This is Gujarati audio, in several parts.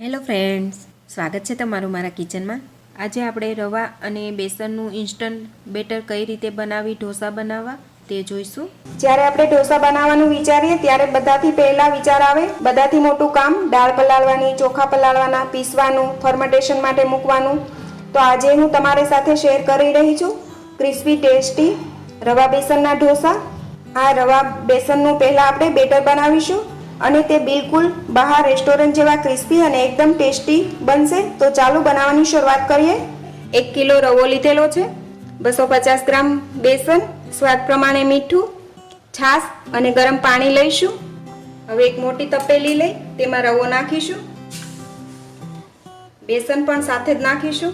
હેલો ફ્રેન્ડ્સ, સ્વાગત છે તમારું મારા કિચનમાં. આજે આપણે રવા અને બેસનનું ઇન્સ્ટન્ટ બેટર કઈ રીતે બનાવી, ઢોસા બનાવવા તે જોઈશું. જ્યારે આપણે ઢોસા બનાવવાનું વિચારીએ, ત્યારે બધાથી પહેલા વિચાર આવે, બધાથી મોટું કામ દાળ પલાળવાની, ચોખા પલાળવાના, પીસવાનું ફર્મેન્ટેશન માટે મૂકવાનું. તો આજે હું તમારી સાથે શેર કરી રહી છું ક્રિસ્પી ટેસ્ટી રવા બેસનના ઢોસા. આ રવા બેસનનું પહેલાં આપણે બેટર બનાવીશું. અને તે બિલકુલ બહાર રેસ્ટોરન્ટ જેવા ક્રિસ્પી અને એકદમ ટેસ્ટી બનશે, તો ચાલો બનાવવાની શરૂઆત કરીએ. એક કિલો રવો લીધેલો છે, બસો પચાસ ગ્રામ બેસન, સ્વાદ પ્રમાણે મીઠું, છાશ અને ગરમ પાણી લઈશું. હવે એક મોટી તપેલી લઈ તેમાં રવો નાખીશું. બેસન પણ સાથે જ નાખીશું.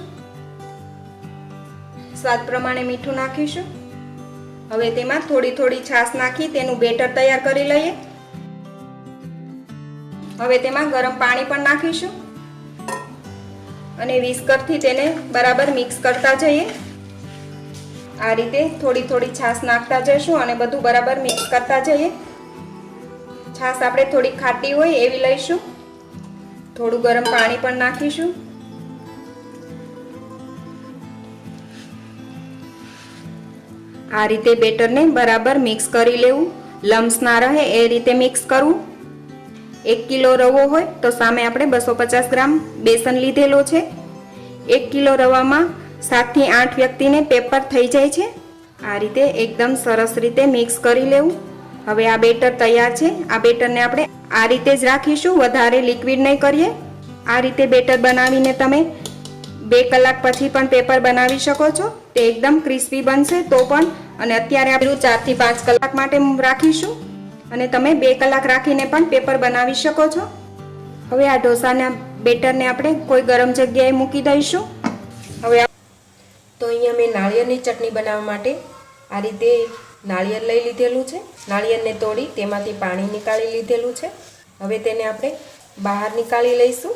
સ્વાદ પ્રમાણે મીઠું નાખીશું. હવે તેમાં થોડી થોડી છાશ નાખી તેનું બેટર તૈયાર કરી લઈએ. હવે તેમાં ગરમ પાણી પણ નાખીશું અને વિસ્કરથી તેને બરાબર મિક્સ કરતા જઈએ. આ રીતે થોડી થોડી છાશ નાખતા જઈશું અને બધું બરાબર મિક્સ કરતા જઈએ. છાશ આપણે થોડી ખાટી હોય એવી લઈશું. થોડું ગરમ પાણી પણ નાખીશું. આ રીતે બેટરને બરાબર મિક્સ કરી લેવું. લમ્સ ના રહે એ રીતે મિક્સ કરવું. એક કિલો રવો હોય તો સામે આપણે બસો પચાસ ગ્રામ બેસન લીધેલો છે. એક કિલો રવામાં સાતથી આઠ વ્યક્તિને પેપર થઈ જાય છે. આ રીતે એકદમ સરસ રીતે મિક્સ કરી લેવું. હવે આ બેટર તૈયાર છે. આ બેટરને આપણે આ રીતે જ રાખીશું. વધારે લિક્વિડ નહીં કરીએ. આ રીતે બેટર બનાવીને તમે બે કલાક પછી પણ પેપર બનાવી શકો છો. તે એકદમ ક્રિસ્પી બનશે તો પણ. અને અત્યારે આપણું ચારથી પાંચ કલાક માટે રાખીશું. અને તમે બે કલાક રાખીને પણ પેપર બનાવી શકો છો. હવે આ ઢોસાના બેટરને આપણે કોઈ ગરમ જગ્યાએ મૂકી દઈશું. હવે તો અહીંયા મેં નાળિયેરની ચટણી બનાવવા માટે આ રીતે નાળિયેર લઈ લીધેલું છે. નાળિયેરને તોડી તેમાંથી પાણી નીકાળી લીધેલું છે. હવે તેને આપણે બહાર નીકાળી લઈશું.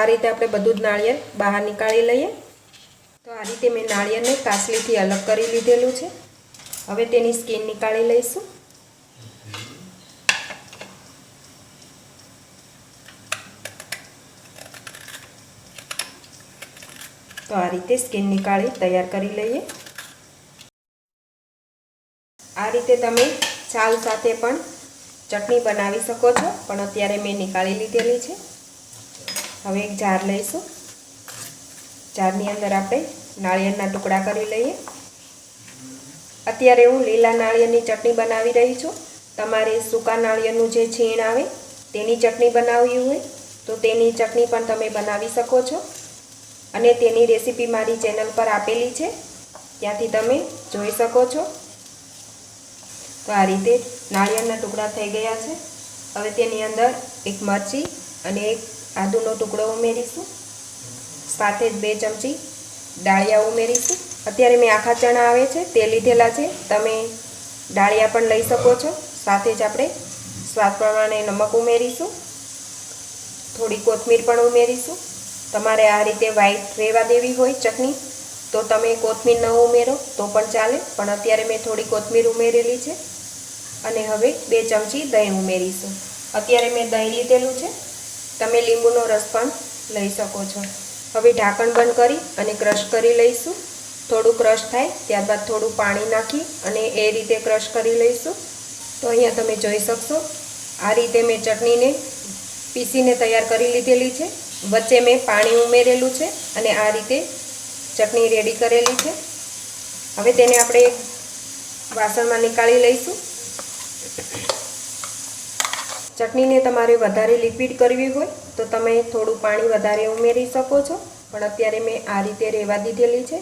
આ રીતે આપણે બધું જ નાળિયેર બહાર નીકાળી લઈએ. તો આ રીતે મેં નાળિયેરને કાસલીથી અલગ કરી લીધેલું છે. હવે તેની સ્કીન નીકાળી લઈશું. તો આ રીતે સ્કીન નીકાળી તૈયાર કરી લઈએ. આ રીતે તમે છાલ સાથે પણ ચટણી બનાવી શકો છો, પણ અત્યારે મેં નીકાળી લીધેલી છે. હવે એક જાર લઈશું. જારની અંદર આપણે નાળિયેરના ટુકડા કરી લઈએ. અત્યારે હું લીલા નાળિયેરની ચટણી બનાવી રહી છું. તમારે સૂકા નાળિયેરનું જે છીણ આવે તેની ચટણી બનાવવી હોય તો તેની ચટણી પણ તમે બનાવી શકો છો. અને તેની રેસીપી મારી ચેનલ પર આપેલી છે. ત્યાંથી તમે જોઈ શકો છો. તો આ રીતે નાળિયેરના ટુકડા થઈ ગયા છે. હવે તેની અંદર એક મરચી અને એક આદુનો ટુકડો ઉમેરીશું. સાથે જ બે ચમચી ડાળિયા ઉમેરીશું. અત્યારે મેં આખા ચણા આવે છે, તે લીધેલા છે. તમે ડાળિયા પણ લઈ શકો છો. સાથે જ આપણે સ્વાદ પ્રમાણે નમક ઉમેરીશું. થોડી કોથમીર પણ ઉમેરીશું. તમારે આ રીતે વ્હાઈટ રહેવા દેવી હોય ચટણી, તો તમે કોથમીર ન ઉમેરો, તો પણ ચાલે. પણ અત્યારે મેં થોડી કોથમીર ઉમેરેલી છે. અને હવે બે ચમચી દહીં ઉમેરીશું. અત્યારે મેં દહીં લીધેલું છે. તમે લીંબુનો રસ પણ લઈ શકો છો. હવે ઢાંકણ બંધ કરી અને ક્રશ કરી લઈશું. થોડું ક્રશ થાય ત્યારબાદ થોડું પાણી નાખી અને એ રીતે ક્રશ કરી લઈશું. તો અહીંયા તમે જોઈ શકશો, આ રીતે મેં ચટણીને પીસીને તૈયાર કરી લીધેલી છે. વચ્ચે મેં પાણી ઉમેરેલું છે અને આ રીતે ચટણી રેડી કરેલી છે. હવે તેને આપણે વાસણમાં નીકાળી લઈશું. ચટણીને તમારે વધારે લિક્વિડ કરવી હોય તો તમે થોડું પાણી વધારે ઉમેરી શકો છો. પણ અત્યારે મેં આ રીતે રહેવા દીધેલી છે.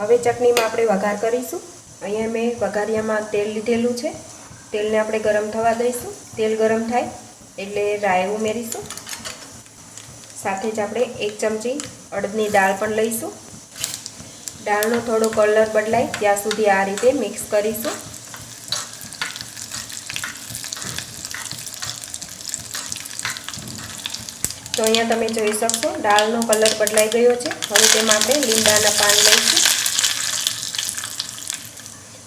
હવે ચટણીમાં આપણે વઘાર કરીશું. અહીંયા મેં વઘારિયામાં તેલ લીધેલું છે. તેલને આપણે ગરમ થવા દઈશું. તેલ ગરમ થાય એટલે રાઈ ઉમેરીશું. સાથે જ આપણે એક ચમચી અડદની દાળ પણ લઈશું. દાળનો થોડો કલર બદલાય ત્યાં સુધી આ રીતે મિક્સ કરીશું. તો અહીંયા તમે જોઈ શકશો દાળનો કલર બદલાઈ ગયો છે. હવે તેમાં આપણે લીમડાના પાન લઈશું.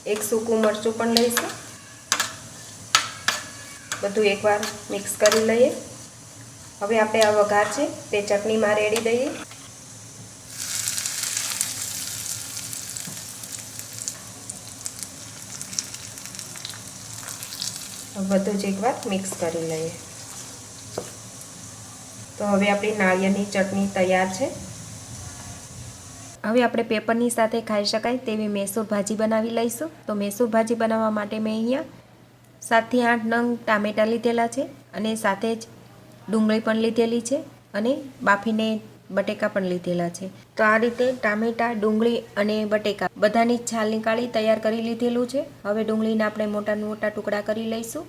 એક સૂકું મરચું પણ લઈશું. બધું એકવાર મિક્સ કરી લઈએ. હવે આપણે આ વઘાર છે, તે ચટણીમાં રેડી દઈએ. બધું જ એકવાર મિક્સ કરી લઈએ. તો હવે આપણી નાળિયેરની ચટણી તૈયાર છે. હવે આપણે પેપરની સાથે ખાઈ શકાય તેવી મેસૂર ભાજી બનાવી લઈશું. તો મેસૂર ભાજી બનાવવા માટે મેં અહીંયા સાતથી આઠ નંગ ટામેટાં લીધેલા છે અને સાથે જ ડુંગળી પણ લીધેલી છે અને બાફીને બટેકા પણ લીધેલા છે. તો આ રીતે ટામેટાં, ડુંગળી અને બટેકા બધાની છાલ નીકાળી તૈયાર કરી લીધેલું છે. હવે ડુંગળીના આપણે મોટા મોટા ટુકડા કરી લઈશું.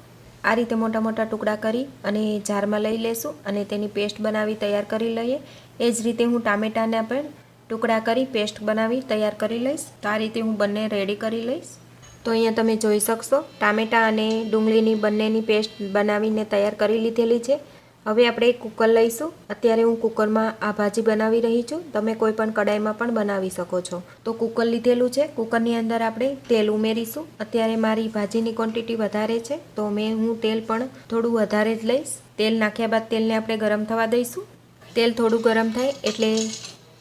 આ રીતે મોટા મોટા ટુકડા કરી અને જારમાં લઈ લેશું અને તેની પેસ્ટ બનાવી તૈયાર કરી લઈએ. એ જ રીતે હું ટામેટાને પણ ટુકડા કરી પેસ્ટ બનાવી તૈયાર કરી લઈશ. તો આ રીતે હું બંને રેડી કરી લઈશ. તો અહીંયા તમે જોઈ શકશો, ટામેટાં અને ડુંગળીની બંનેની પેસ્ટ બનાવીને તૈયાર કરી લીધેલી છે. હવે આપણે એક કુકર લઈશું. અત્યારે હું કુકરમાં આ ભાજી બનાવી રહી છું. તમે કોઈ પણ કડાઈમાં પણ બનાવી શકો છો. તો કુકર લીધેલું છે. કુકરની અંદર આપણે તેલ ઉમેરીશું. અત્યારે મારી ભાજીની ક્વોન્ટિટી વધારે છે. તો મેં હું તેલ પણ થોડું વધારે જ લઈશ. તેલ નાખ્યા બાદ તેલને આપણે ગરમ થવા દઈશું. તેલ થોડું ગરમ થાય એટલે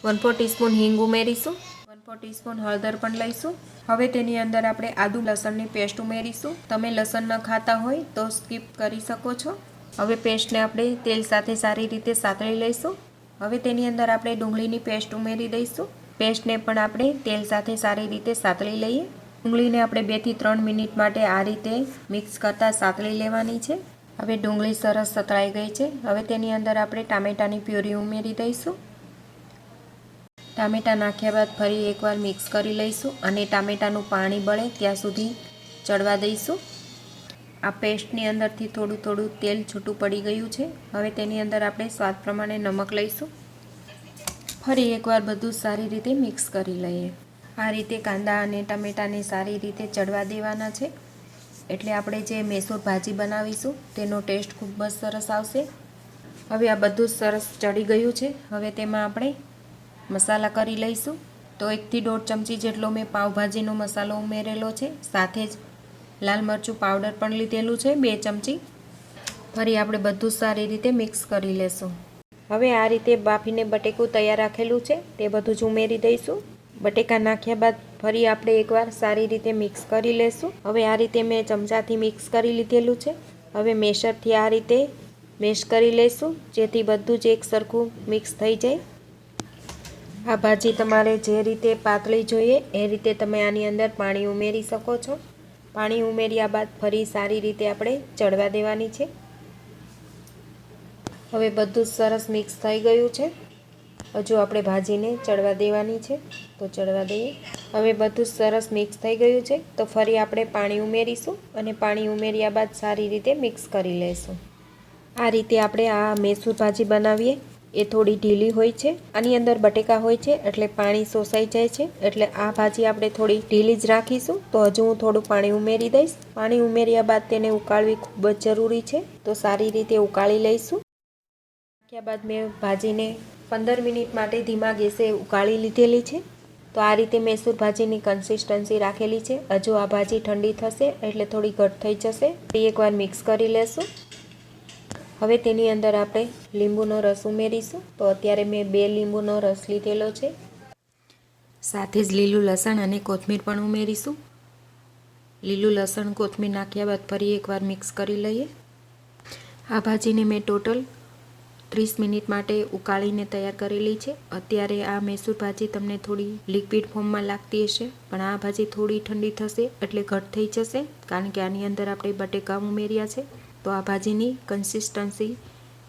વન ફોર ટીસ્પૂન હિંગ ઉમેરીશું. વન ફોર ટીસ્પૂન હળદર પણ લઈશું. હવે તેની અંદર આપણે આદુ લસણની પેસ્ટ ઉમેરીશું. તમે લસણ ન ખાતા હોય તો સ્કીપ કરી શકો છો. હવે પેસ્ટને આપણે તેલ સાથે સારી રીતે સાતળી લઈશું. હવે તેની અંદર આપણે ડુંગળીની પેસ્ટ ઉમેરી દઈશું. પેસ્ટને પણ આપણે તેલ સાથે સારી રીતે સાતળી લઈએ. ડુંગળીને આપણે બેથી ત્રણ મિનિટ માટે આ રીતે મિક્સ કરતાં સાતળી લેવાની છે. હવે ડુંગળી સરસ સતળાઈ ગઈ છે. હવે તેની અંદર આપણે ટામેટાની પ્યુરી ઉમેરી દઈશું. ટામેટાં નાખ્યા બાદ ફરી એકવાર મિક્સ કરી લઈશું અને ટામેટાનું પાણી બળે ત્યાં સુધી ચડવા દઈશું. આ પેસ્ટની અંદરથી થોડું થોડું તેલ છૂટું પડી ગયું છે. હવે તેની અંદર આપણે સ્વાદ પ્રમાણે નમક લઈશું. ફરી એકવાર બધું સારી રીતે મિક્સ કરી લઈએ. આ રીતે કાંદા અને ટમેટાને સારી રીતે ચડવા દેવાના છે. એટલે આપણે જે મેસૂર ભાજી બનાવીશું, તેનો ટેસ્ટ ખૂબ જ સરસ આવશે. હવે આ બધું સરસ ચડી ગયું છે. હવે તેમાં આપણે મસાલા કરી લઈશું. તો એકથી દોઢ ચમચી જેટલો મેં પાવભાજીનો મસાલો ઉમેરેલો છે. સાથે જ લાલ મરચું પાવડર પણ લીધેલું છે, બે ચમચી. ફરી આપણે બધું સારી રીતે મિક્સ કરી લેશું. હવે આ રીતે બાફીને બટેકું તૈયાર રાખેલું છે, તે બધું જ ઉમેરી દઈશું. બટેકા નાખ્યા બાદ ફરી આપણે એકવાર સારી રીતે મિક્સ કરી લેશું. હવે આ રીતે મેં ચમચાથી મિક્સ કરી લીધેલું છે. હવે મેશરથી આ રીતે મેશ કરી લઈશું જેથી બધું જ એક સરખું મિક્સ થઈ જાય. આ ભાજી તમારે જે રીતે પાતળી જોઈએ, એ રીતે તમે આની અંદર પાણી ઉમેરી શકો છો. પાણી ઉમેર્યા બાદ ફરી સારી રીતે આપણે ચડવા દેવાની છે. હવે બધું સરસ મિક્સ થઈ ગયું છે. હજુ આપણે ભાજીને ચડવા દેવાની છે. તો ચડવા દઈએ. હવે બધું સરસ મિક્સ થઈ ગયું છે. તો ફરી આપણે પાણી ઉમેરીશું અને પાણી ઉમેર્યા બાદ સારી રીતે મિક્સ કરી લઈશું આ રીતે આપણે આ મૈસૂર ભાજી બનાવીએ. એ થોડી ઢીલી હોય છે. આની અંદર બટેકા હોય છે એટલે પાણી શોષાઈ જાય છે. એટલે આ ભાજી આપણે થોડી ઢીલી જ રાખીશું. તો હજુ હું થોડું પાણી ઉમેરી દઈશ. પાણી ઉમેર્યા બાદ તેને ઉકાળવી ખૂબ જ જરૂરી છે. તો સારી રીતે ઉકાળી લઈશું. નાખ્યા બાદ મેં ભાજીને પંદર મિનિટ માટે ધીમા ગેસે ઉકાળી લીધેલી છે. તો આ રીતે મૈસૂર ભાજીની કન્સિસ્ટન્સી રાખેલી છે. હજુ આ ભાજી ઠંડી થશે એટલે થોડી ઘટ થઈ જશે. એકવાર મિક્સ કરી લેશું. હવે તેની અંદર આપણે લીંબુનો રસ ઉમેરીશું. તો અત્યારે મેં બે લીંબુનો રસ લીધેલો છે. સાથે જ લીલું લસણ અને કોથમીર પણ ઉમેરીશું. લીલું લસણ, કોથમીર નાખ્યા બાદ ફરી એકવાર મિક્સ કરી લઈએ. આ ભાજીને મેં ટોટલ ત્રીસ મિનિટ માટે ઉકાળીને તૈયાર કરેલી છે. અત્યારે આ મૈસૂર ભાજી તમને થોડી લિક્વિડ ફોર્મમાં લાગતી હશે, પણ આ ભાજી થોડી ઠંડી થશે એટલે ઘટ થઈ જશે, કારણ કે આની અંદર આપણે બટેકા ઉમેર્યા છે. તો આ ભાજીની કન્સિસ્ટન્સી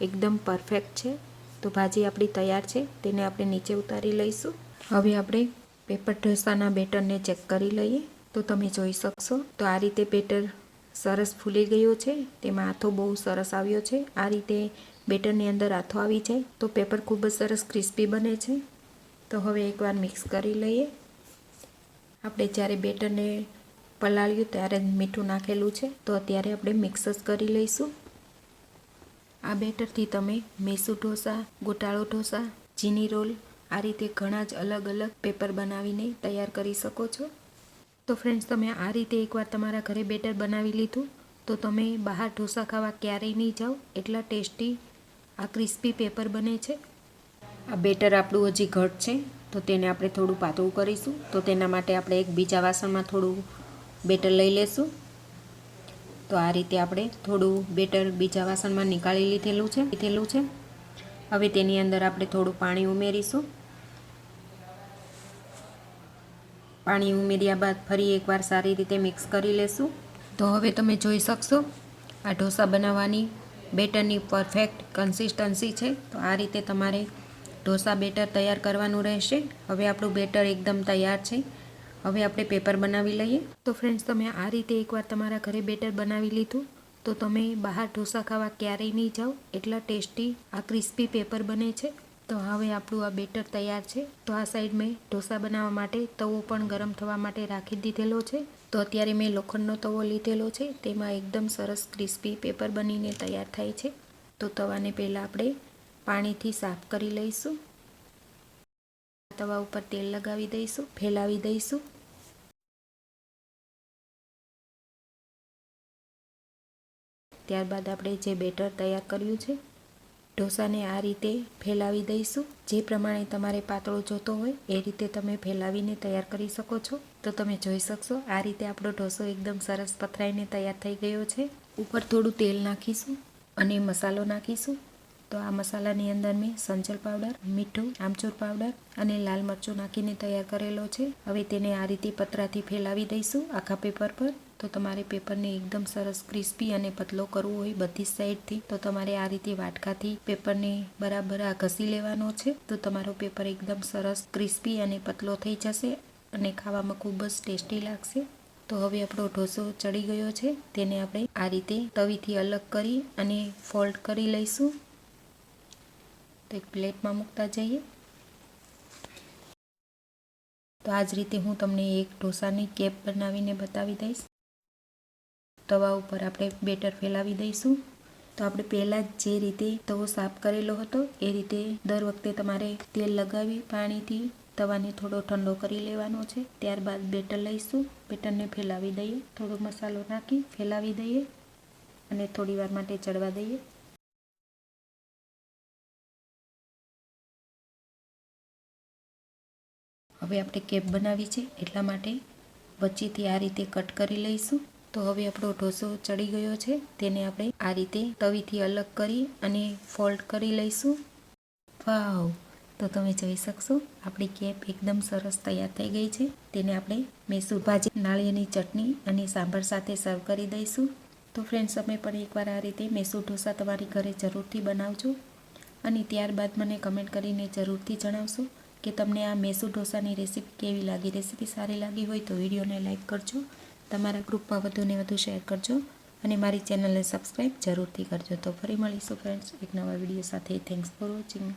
એકદમ પરફેક્ટ છે. તો ભાજી આપણી તૈયાર છે, તેને આપણે નીચે ઉતારી લઈશું. હવે આપણે પેપર ઢોસાના બેટરને ચેક કરી લઈએ. તો તમે જોઈ શકશો, તો આ રીતે બેટર સરસ ફૂલી ગયો છે, તેમાં આથો બહુ સરસ આવ્યો છે. આ રીતે બેટરની અંદર આથો આવી જાય, તો પેપર ખૂબ જ સરસ ક્રિસ્પી બને છે. તો હવે એકવાર મિક્સ કરી લઈએ. આપણે જ્યારે બેટરને પલાળ્યું ત્યારે જ મીઠું નાખેલું છે. તો અત્યારે આપણે મિક્સ જ કરી લઈશું. આ બેટરથી તમે મેસુ ઢોસા, ગોટાળો ઢોસા, ચીની રોલ આ રીતે ઘણા જ અલગ અલગ પેપર બનાવીને તૈયાર કરી શકો છો. તો ફ્રેન્ડ્સ, તમે આ રીતે એકવાર તમારા ઘરે બેટર બનાવી લીધું, તો તમે બહાર ઢોસા ખાવા ક્યારેય નહીં જાઓ. એટલા ટેસ્ટી, આ ક્રિસ્પી પેપર બને છે. આ બેટર આપણું હજી ઘટ છે, તો તેને આપણે થોડું પાતળું કરીશું. તો તેના માટે આપણે એક બીજા વાસણમાં થોડું બેટર લઈ લેશું. તો આ રીતે આપણે થોડું બેટર બીજા વાસણમાં નીકાળી લીધેલું છે લીધેલું છે. હવે તેની અંદર આપણે થોડું પાણી ઉમેરીશું. પાણી ઉમેર્યા બાદ ફરી એકવાર સારી રીતે મિક્સ કરી લેશું. તો હવે તમે જોઈ શકશો, આ ઢોસા બનાવવાની બેટરની પરફેક્ટ કન્સિસ્ટન્સી છે. તો આ રીતે તમારે ઢોસા બેટર તૈયાર કરવાનું રહેશે. હવે આપણું બેટર એકદમ તૈયાર છે. હવે આપણે પેપર બનાવી લઈએ. તો ફ્રેન્ડ્સ તમે આ રીતે એકવાર તમારા ઘરે બેટર બનાવી લીધું, તો તમે બહાર ઢોસા ખાવા ક્યારેય નહીં જાઓ. એટલા ટેસ્ટી, આ ક્રિસ્પી પેપર બને છે. તો હવે આપણું આ બેટર તૈયાર છે. તો આ સાઈડ મેં ઢોસા બનાવવા માટે તવો પણ ગરમ થવા માટે રાખી દીધેલો છે. તો અત્યારે મેં લોખંડનો તવો લીધેલો છે. તેમાં એકદમ સરસ ક્રિસ્પી પેપર બનીને તૈયાર થાય છે. તો તવાને પહેલાં આપણે પાણીથી સાફ કરી લઈશું. તવા ઉપર તેલ લગાવી દઈશું, ફેલાવી દઈશું. ત્યારબાદ આપણે જે બેટર તૈયાર કર્યું છે, ઢોસાને આ રીતે ફેલાવી દઈશું. જે પ્રમાણે તમારે પાતળો જોતો હોય, એ રીતે તમે ફેલાવીને તૈયાર કરી શકો છો. તો તમે જોઈ શકશો, આ રીતે આપણો ઢોસો એકદમ સરસ પથરાઈને તૈયાર થઈ ગયો છે. ઉપર થોડું તેલ નાખીશું અને મસાલો નાખીશું. તો આ મસાલાની અંદર મેં સંચલ પાવડર, મીઠું, આમચૂર પાવડર અને લાલ મરચું નાખીને તૈયાર કરેલો છે. હવે તેને આ રીતે પતરાથી ફેલાવી દઈશું આખા પેપર પર. તો તમારે પેપરને એકદમ સરસ ક્રિસ્પી અને પતલો કરવો હોય બધી સાઈડથી. તો તમારે આ રીતે વાટકાથી પેપરને બરાબર આ ઘસી લેવાનો છે. તો તમારો પેપર એકદમ સરસ ક્રિસ્પી અને પતલો થઈ જશે અને ખાવામાં ખૂબ જ ટેસ્ટી લાગશે. તો હવે આપણો ઢોસો ચડી ગયો છે. તેને આપણે આ રીતે તવીથી અલગ કરી અને ફોલ્ડ કરી લઈશું. એક પ્લેટમાં મૂકતા જઈએ. તો આ જ રીતે હું તમને એક ઢોસાની કેપ બનાવીને બતાવી દઈશ. તવા ઉપર આપણે બેટર ફેલાવી દઈશું. તો આપણે પહેલાં જ જે રીતે તવો સાફ કરેલો હતો, એ રીતે દર વખતે તમારે તેલ લગાવી પાણીથી તવાને થોડો ઠંડો કરી લેવાનો છે. ત્યારબાદ બેટર લઈશું. બેટરને ફેલાવી દઈએ. થોડો મસાલો નાખી ફેલાવી દઈએ અને થોડી વાર માટે ચડવા દઈએ. હવે આપણે કેપ બનાવી છે, એટલા માટે વચ્ચેથી આ રીતે કટ કરી લઈશું. તો હવે આપણો ઢોસો ચડી ગયો છે, તેને આપણે આ રીતે તવીથી અલગ કરી અને ફોલ્ડ કરી લઈશું. વાવ! તો તમે જોઈ શકશો, આપણી કેપ એકદમ સરસ તૈયાર થઈ ગઈ છે. તેને આપણે મેસૂર ભાજી, નાળિયેરની ચટણી અને સાંભર સાથે સર્વ કરી દઈશું. તો ફ્રેન્ડ્સ, તમે પણ એકવાર આ રીતે મેસૂર ઢોસા તમારી ઘરે જરૂરથી બનાવજો. અને ત્યારબાદ મને કમેન્ટ કરીને જરૂરથી જણાવશો કે તમને આ મેસુ ઢોસાની રેસીપી કેવી લાગી? રેસીપી સારી લાગી હોય તો વિડીયોને લાઇક કરજો, તમારા ગ્રુપમાં વધુને વધુ શેર કરજો અને મારી ચેનલને સબસ્ક્રાઈબ જરૂરથી કરજો. તો ફરી મળીશું, ફ્રેન્ડ્સ, એક નવા વીડિયો સાથે. Thanks for watching